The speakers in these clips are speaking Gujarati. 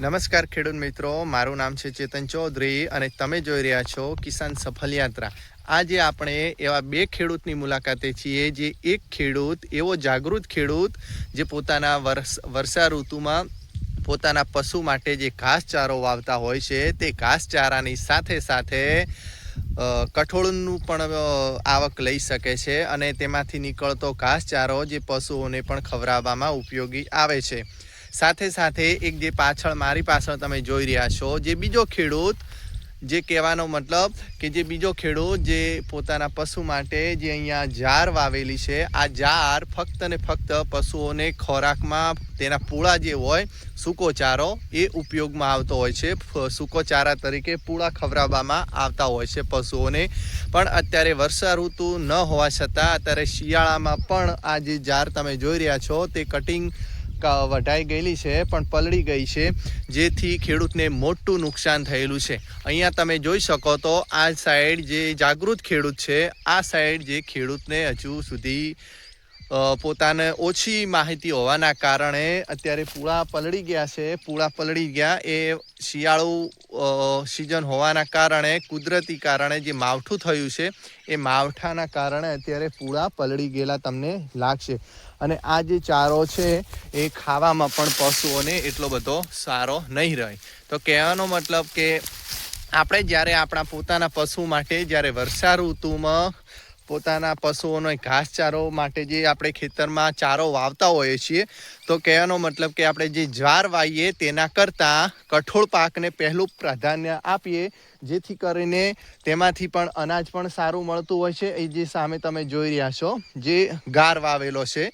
નમસ્કાર ખેડૂત મિત્રો, મારું નામ છે ચેતન ચૌધરી અને તમે જોઈ રહ્યા છો કિસાન સફલ યાત્રા. આજે આપણે એવા બે ખેડૂતની મુલાકાતે છીએ, જે એક ખેડૂત, એવો જાગૃત ખેડૂત, જે પોતાના વર્ષ ઋતુમાં પોતાના પશુ માટે જે ઘાસચારો વાવતા હોય છે, તે ઘાસચારાની સાથે સાથે કઠોળનું પણ આવક લઈ શકે છે અને તેમાંથી નીકળતો ઘાસચારો જે પશુઓને પણ ખવડાવવામાં ઉપયોગી આવે છે. સાથે સાથે એક જે પાછળ મારી પાછળ તમે જોઈ રહ્યા છો, જે બીજો ખેડૂત, જે કહેવાનો મતલબ કે જે બીજો ખેડૂત જે પોતાના પશુ માટે જે અહીંયા જાર વાવેલી છે, આ જાર ફક્ત ને ફક્ત પશુઓને ખોરાકમાં તેના પૂળા જે હોય સૂકો ચારો એ ઉપયોગમાં આવતો હોય છે. સૂકો ચારા તરીકે પૂળા ખવડાવવામાં આવતા હોય છે પશુઓને. પણ અત્યારે વર્ષા ઋતુ ન હોવા છતાં અત્યારે શિયાળામાં પણ આ જે જાર તમે જોઈ રહ્યા છો, તે કટિંગ વઢાઈ ગયેલી છે, પણ પલળી ગઈ છે, જેથી ખેડૂતને મોટું નુકસાન થયેલું છે. અહીંયા તમે જોઈ શકો તો આ સાઈડ જે જાગૃત ખેડૂત છે, આ સાઈડ જે ખેડૂતને હજુ સુધી પોતાને ઓછી માહિતી હોવાના કારણે અત્યારે પૂળા પલળી ગયા છે. પૂળા પલળી ગયા એ શિયાળુ સિઝન હોવાના કારણે, કુદરતી કારણે જે માવઠું થયું છે, એ માવઠાના કારણે અત્યારે પૂળા પલળી ગયેલા તમને લાગશે. અને આ જે ચારો છે, એ ખાવામાં પણ પશુઓને એટલો બધો સારો નહીં રહે. તો કહેવાનો મતલબ કે આપણે જ્યારે આપણા પોતાના પશુ માટે, જ્યારે વર્ષા ઋતુમાં પોતાના પશુઓનો ઘાસચારો માટે જે આપણે ખેતરમાં ચારો વાવતા હોઈએ છીએ, તો કહેવાનો મતલબ કે આપણે જે જ્વાર વાવીએ, તેના કરતાં કઠોળ પાકને પહેલું પ્રાધાન્ય આપીએ જેથી કરીને તેમાંથી પણ અનાજ પણ સારું મળતું હોય છે. એ જે સામે તમે જોઈ રહ્યા છો, જે ગાર વાવેલો છે.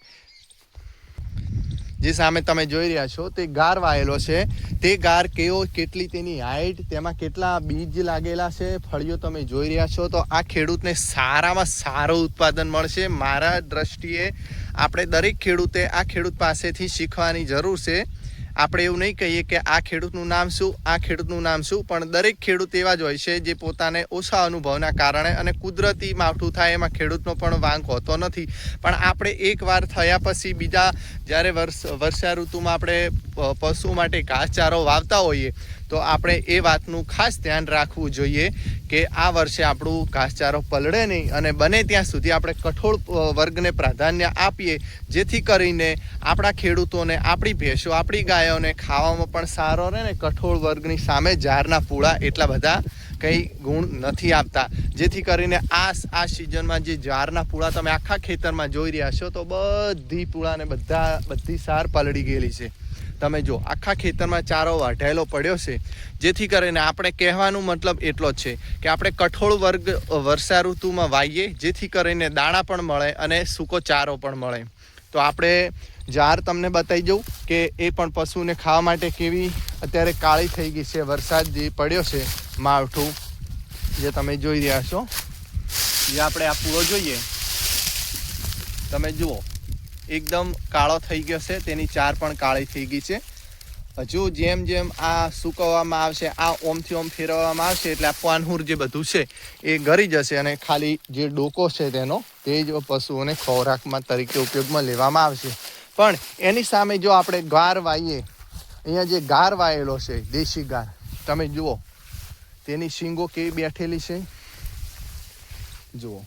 જે સામે તમે જોઈ રહ્યા છો, તે ગાર વાયેલો છે. તે ગાર કેવો, કેટલી તેની હાઈટ તેમાં કેટલા બીજ લાગેલા છે, ફળીઓ તમે જોઈ રહ્યા છો. તો આ ખેડૂતને સારામાં સારું ઉત્પાદન મળશે. મારા દ્રષ્ટિએ આપણે દરેક ખેડૂતે આ ખેડૂત પાસેથી શીખવાની જરૂર છે. આપણે એવું નહીં કહીએ કે આ ખેડૂતનું નામ શું, આ ખેડૂતનું નામ શું, પણ દરેક ખેડૂત એવા જ હોય છે જે પોતાને ઓછા અનુભવના કારણે અને કુદરતી માવઠું થાય એમાં ખેડૂતનો પણ વાંક હોતો નથી. પણ આપણે એકવાર થયા પછી બીજા જ્યારે વર્ષ, વર્ષા ઋતુમાં આપણે પશુ માટે ઘાસચારો વાવતા હોઈએ, તો આપણે એ વાતનું ખાસ ધ્યાન રાખવું જોઈએ કે આ વર્ષે આપણું ઘાસચારો પલળે નહીં અને બને ત્યાં સુધી આપણે કઠોળ વર્ગને પ્રાધાન્ય આપીએ, જેથી કરીને આપણા ખેડૂતોને, આપણી ભેંસો, આપણી ગાયોને ખાવામાં પણ સારો રહે ને કઠોળ વર્ગની સામે ઝારના પૂળા એટલા બધા કંઈ ગુણ નથી આપતા. જેથી કરીને આ આ સિઝનમાં જે ઝારના પૂળા તમે આખા ખેતરમાં જોઈ રહ્યા છો, તો બધી પૂળાને બધા, બધી સાર પલળી ગયેલી છે. તમે જો આખા ખેતરમાં ચારો વાઢાયેલો પડ્યો છે, જેથી કરીને આપણે કહેવાનું મતલબ એટલો જ છે કે આપણે કઠોળ વર્ગ વર્ષા ઋતુમાં વાવીએ જેથી કરીને દાણા પણ મળે અને સૂકો ચારો પણ મળે. તો આપણે જાર તમને બતાવી દઉં કે એ પણ પશુને ખાવા માટે કેવી અત્યારે કાળી થઈ ગઈ છે, વરસાદ જે પડ્યો છે, માવઠું, જે તમે જોઈ રહ્યા છો. જે આપણે આ પૂરો જોઈએ. તમે જુઓ. એકદમ કાળો થઈ ગયો છે. તેની ચાર પણ કાળી થઈ ગઈ છે. હજુ જેમ જેમ આ સૂકવવામાં આવશે, આ ઓમથી ઓમ ફેરવવામાં આવશે, એટલે આ પાનહુર જે બધું છે એ ગરી જશે અને ખાલી જે ડોકો છે તેનો, તે જ પશુઓને ખોરાકમાં તરીકે ઉપયોગમાં લેવામાં આવશે. પણ એની સામે જો આપણે ગાર વાઈએ, અહીંયા જે ગાર વાયેલો છે, દેશી ગાર, તમે જુઓ, તેની શીંગો કેવી બેઠેલી છે? જુઓ.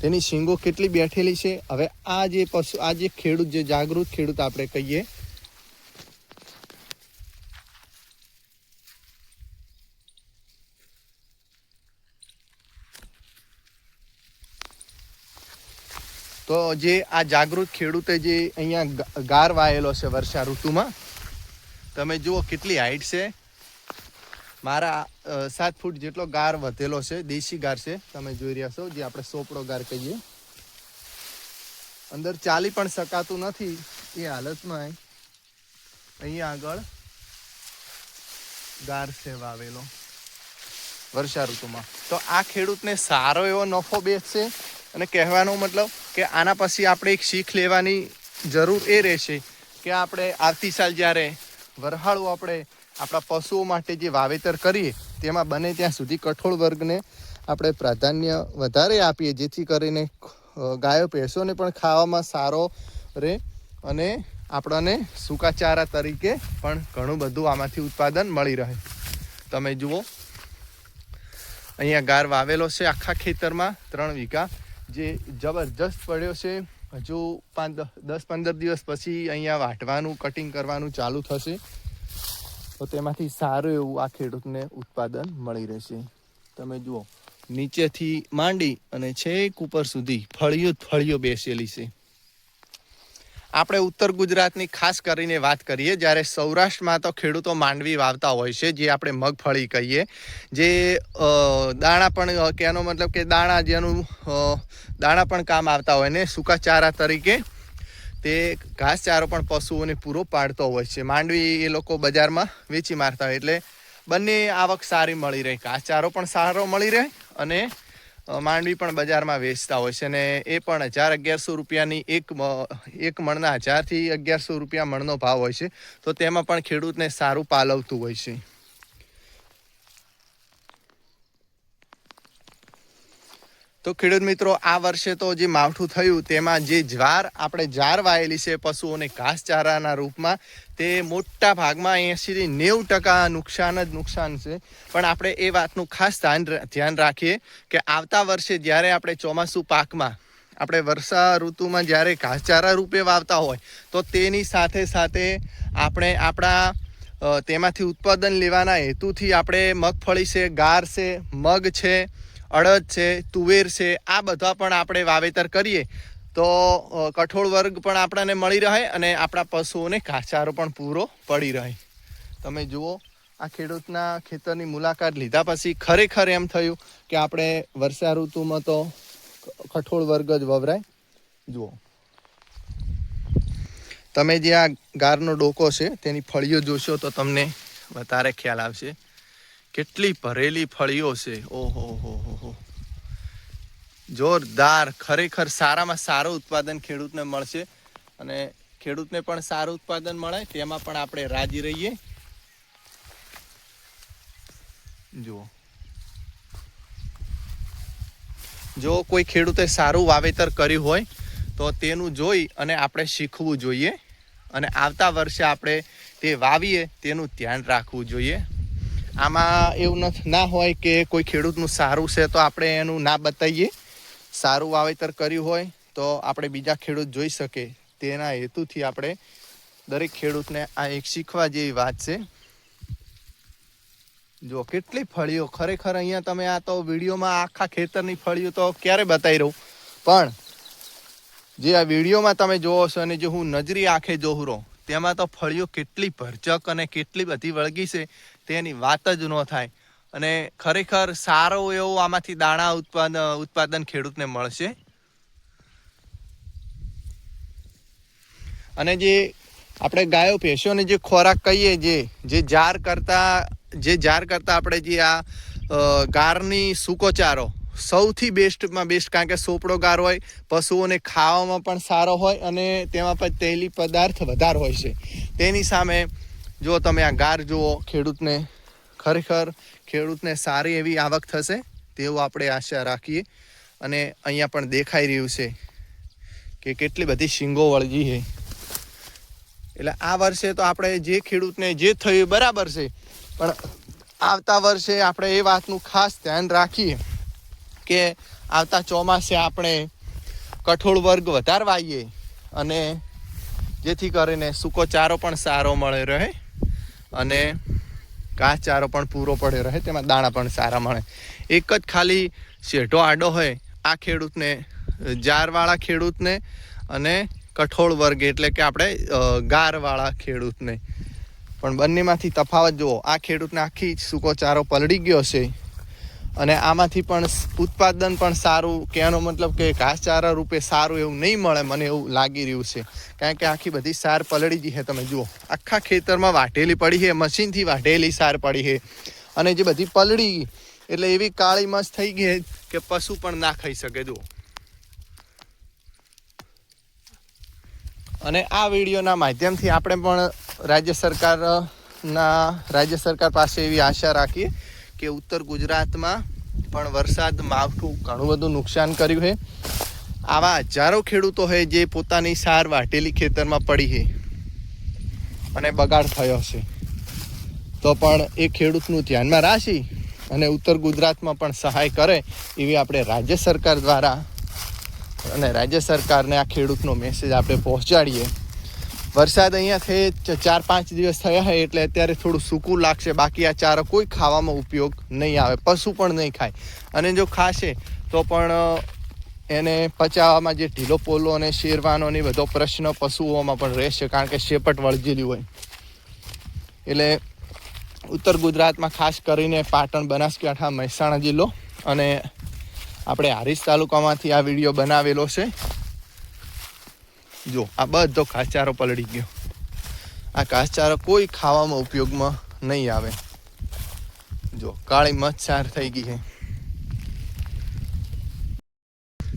તેની શીંગો કેટલી બેઠેલી છે? હવે આ જે પશુ આ જે ખેડૂત, જે જાગૃત ખેડૂત આપણે કહીએ, તો જે આ જાગૃત ખેડૂતે જે અહીંયા ગાર વાયેલો છે વર્ષા ઋતુમાં, તમે જુઓ કેટલી હાઈટ છે. મારા સાત ફૂટ જેટલો ગાર વધેલો છે, દેશી ગાર છે, તમે જોઈ રહ્યા છો, જે આપણે સોપડો ગાર કહીએ. અંદર ચાલી પણ શકાતું નથી, એ હાલતમાં અહીંયા આગળ ગાર છે વાવેલો, વર્ષા ઋતુમાં. તો આ ખેડૂતને સારો એવો નફો બેસશે, અને કહેવાનો મતલબ કે આના પછી આપણે એક શીખ લેવાની જરૂર એ રહેશે કે આપણે આવતી સાલ જ્યારે વરહાળું આપણે આપણા પશુઓ માટે જે વાવેતર કરીએ, તેમાં બને ત્યાં સુધી કઠોળ વર્ગને આપણે પ્રાધાન્ય વધારે આપીએ, જેથી કરીને ગાયો ભેંસોને પણ ખાવામાં સારો રહે અને આપણને સૂકાચારા તરીકે પણ ઘણું બધું આમાંથી ઉત્પાદન મળી રહે. તમે જુઓ, અહીંયા ગાર વાવેલો છે આખા ખેતરમાં ત્રણ વીઘા, જે જબરજસ્ત પડ્યો છે. હજુ પાંચ દસ પંદર દિવસ પછી અહીંયા વાટવાનું, કટિંગ કરવાનું ચાલુ થશે. તો તેમાંથી સારું એવું આ ખેડૂતને ઉત્પાદન મળી રહેશે. તમે જુઓ, નીચેથી માંડી અને છેક ઉપર સુધી ફળીઓ ફળીઓ બેસેલી છે. આપણે ઉત્તર ગુજરાતની ખાસ કરીને વાત કરીએ, જ્યારે સૌરાષ્ટ્રમાં તો ખેડૂતો માંડવી વાવતા હોય છે, જે આપણે મગફળી કહીએ. જે દાણા પણ કહેવાનો મતલબ કે દાણા જેનું દાણા પણ કામ આવતા હોય ને, સૂકા ચારા તરીકે. તે ઘાસચારો પણ પશુઓને પૂરો પાડતો હોય છે. માંડવી એ લોકો બજારમાં વેચી મારતા હોય એટલે બંને આવક સારી મળી રહે. ઘાસચારો પણ સારો મળી રહે અને માંડવી પણ બજારમાં વેચતા હોય છે અને એ પણ હજાર અગિયારસો રૂપિયાની એક એક મણના હજારથી અગિયારસો રૂપિયા મણનો ભાવ હોય છે. તો તેમાં પણ ખેડૂતને સારું પાલવતું હોય છે. તો ખેડૂત મિત્રો, આ વર્ષે તો જે માવઠું થયું તેમાં જે જ્વાર આપણે જાર વાયેલી છે પશુઓને ઘાસચારાના રૂપમાં, તે મોટા ભાગમાં એંશીથી નેવું ટકા નુકસાન જ નુકસાન છે. પણ આપણે એ વાતનું ખાસ ધ્યાન ધ્યાન રાખીએ કે આવતા વર્ષે જ્યારે આપણે ચોમાસું પાકમાં, આપણે વર્ષા ઋતુમાં જ્યારે ઘાસચારા રૂપે વાવતા હોય, તો તેની સાથે સાથે આપણે આપણા તેમાંથી ઉત્પાદન લેવાના હેતુથી આપણે મગફળી છે, ગાર છે, મગ છે અડદ છે, તુવેર છે, આ બધા પણ આપણે વાવેતર કરીએ તો કઠોળ વર્ગ પણ આપણને મળી રહે અને આપણા પશુઓને ઘાસચારો પણ પૂરો પડી રહે. તમે જુઓ, આ ખેડૂતના ખેતરની મુલાકાત લીધા પછી ખરેખર એમ થયું કે આપણે વર્ષા ઋતુમાં તો કઠોળ વર્ગ જ વવરાય. જુઓ. તમે જે આ ગારનો ડોકો છે, તેની ફળીઓ જોશો તો તમને વધારે ખ્યાલ આવશે. કેટલી ભરેલી ફળીઓ છે. ઓહો, હો હો હો. જોરદાર. ખરેખર સારામાં સારું ઉત્પાદન ખેડૂતને મળશે અને ખેડૂતને પણ સારું ઉત્પાદન મળે, તેમાં પણ આપણે રાજી રહીએ. જુઓ. જો કોઈ ખેડૂતે સારું વાવેતર કર્યું હોય, તો તેનું જોઈ અને આપણે શીખવું જોઈએ અને આવતા વર્ષે આપણે તે વાવીએ, તેનું ધ્યાન રાખવું જોઈએ. આમાં એવું ના હોય કે કોઈ ખેડૂતનું સારું છે તો આપણે એનું ના બતાવીએ. સારું વાવેતર કર્યું હોય તો આપણે બીજા ખેડૂત જોઈ શકે. તેના હેતુથી આપણે દરેક ખેડૂતને આ એક શીખવા જેવી વાત છે. જો કેટલી ફળીઓ, ખરેખર અહીંયા તમે આ તો વિડીયોમાં આખા ખેતરની ફળીઓ તો ક્યારે બતાવી રહું? પણ જે આ વિડીયોમાં તમે જોવો છો અને જે હું નજરી આંખે જોઉં રહું તેમાં તો ફળીઓ કેટલી ભરચક અને કેટલી બધી વળગી છે, તેની વાત જ ન થાય. અને ખરેખર સારો એવો આમાંથી દાણા ઉત્પાદન ઉત્પાદન ખેડૂતને મળશે. અને જે આપણે ગાયો, ભેંસોને જે ખોરાક કહીએ, જે જે જાર કરતા, જે જાર કરતા આપણે જે આ ગારની સૂકો ચારો સૌથી બેસ્ટમાં બેસ્ટ કારણ કે સોપડો ગાર હોય, પશુઓને ખાવામાં પણ સારો હોય અને તેમાં પણ તેલી પદાર્થ વધારે હોય છે. તેની સામે જો તમે આ ગાર જુઓ, ખેડૂતને ખરેખર ખેડૂતને સારી એવી આવક થશે તેવું આપણે આશા રાખીએ. અને અહીંયા પણ દેખાઈ રહ્યું છે કે કેટલી બધી શીંગો વળગી છે. એટલે આ વર્ષે તો આપણે જે ખેડૂતને જે થયું બરાબર છે. પણ આવતા વર્ષે આપણે એ વાતનું ખાસ ધ્યાન રાખીએ. કે આવતા ચોમાસે આપણે કઠોળ વર્ગ વધારવાઈએ અને જેથી કરીને સૂકો ચારો પણ સારો મળે રહે અને ઘાસચારો પણ પૂરો પડે રહે, તેમાં દાણા પણ સારા મળે. એક જ ખાલી શેઢો આડો હોય આ ખેડૂતને, જારવાળા ખેડૂતને અને કઠોળ વર્ગ એટલે કે આપણે ગારવાળા ખેડૂતને. પણ બંનેમાંથી તફાવત જુઓ, આ ખેડૂતને આખી સૂકો ચારો પલળી ગયો છે. અને આમાંથી પણ ઉત્પાદન પણ સારું કે એનો મતલબ કે ઘાસચારા રૂપે સારું એવું નહીં મળે મને એવું લાગી રહ્યું છે. કારણ કે આખી બધી સાર પલળી ગઈ છે, તમે જુઓ. આખા ખેતરમાં વાઢેલી પડી છે, મશીનથી વાઢેલી સાર પડી છે. અને જે બધી પલળી એટલે એવી કાળી મસ થઈ ગઈ કે પશુ પણ ના ખાઈ શકે, જુઓ. અને આ વિડીયોના માધ્યમથી આપણે પણ રાજ્ય સરકારના, રાજ્ય સરકાર પાસે એવી આશા રાખીએ કે ઉત્તર ગુજરાતમાં પણ વરસાદ માવઠું ઘણું બધું નુકસાન કર્યું છે. આવા હજારો ખેડૂતો છે જે પોતાની સાર વાટેલી ખેતરમાં પડી છે અને બગાડ થયો છે. તો પણ એ ખેડૂતનું ધ્યાનમાં રાખી અને ઉત્તર ગુજરાતમાં પણ સહાય કરે એવી આપણે રાજ્ય સરકાર દ્વારા અને રાજ્ય સરકારને આ ખેડૂતનો મેસેજ આપણે પહોંચાડીએ. વરસાદ અહીંયાથી ચ- ચાર, પાંચ દિવસ થયા છે, એટલે અત્યારે થોડું સૂકું લાગશે. બાકી આ ચારો કોઈ ખાવામાં ઉપયોગ નહીં આવે, પશુ પણ નહીં ખાય. અને જો ખાશે, તો પણ એને પચાવવામાં જે ઢીલો પોલો અને શેરવાનો ને બધો પ્રશ્ન પશુઓમાં પણ રહેશે, કારણ કે શેપટ વળજેલી હોય. એટલે ઉત્તર ગુજરાતમાં ખાસ કરીને પાટણ, બનાસકાંઠા, મહેસાણા જિલ્લો અને આપણે હારીજ તાલુકામાંથી આ વીડિયો બનાવેલો છે. જો, આ બધો ઘાસચારો પલળી ગયો. આ ઘાસચારો કોઈ ખાવામાં ઉપયોગમાં નહીં આવે. જો, કાળી મચ્છાર થઈ ગઈ છે.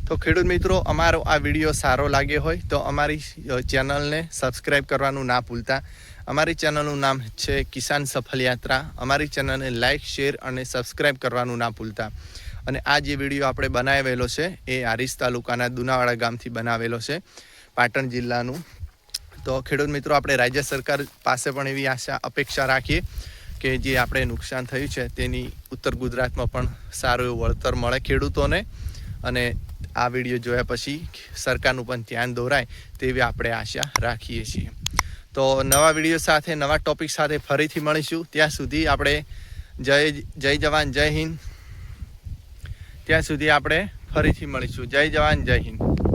તો ખેડૂત મિત્રો, અમારો આ વીડિયો સારો લાગ્યો હોય તો અમારી ચેનલને સબસ્ક્રાઈબ કરવાનું ના ભૂલતા. અમારી ચેનલનું નામ છે કિસાન સફલ યાત્રા. અમારી ચેનલને લાઇક, શેર અને સબસ્ક્રાઈબ કરવાનું ના ભૂલતા. અને આ જે વીડિયો આપણે બનાવેલો છે, એ આરીસ તાલુકાના દુનાવાડા ગામથી બનાવેલો છે. પાટણ જિલ્લાનું. તો ખેડૂત મિત્રો, આપણે રાજ્ય સરકાર પાસે પણ એવી આશા, અપેક્ષા રાખીએ કે જે આપણે નુકસાન થયું છે તેની ઉત્તર ગુજરાતમાં પણ સારું એવું વળતર મળે ખેડૂતોને. અને આ વીડિયો જોયા પછી સરકારનું પણ ધ્યાન દોરાય તેવી આપણે આશા રાખીએ છીએ. તો નવા વીડિયો સાથે, નવા ટોપિક સાથે ફરીથી મળીશું. ત્યાં સુધી આપણે જય જય જવાન, જય હિન્દ. ત્યાં સુધી આપણે ફરીથી મળીશું. જય જવાન, જય હિન્દ.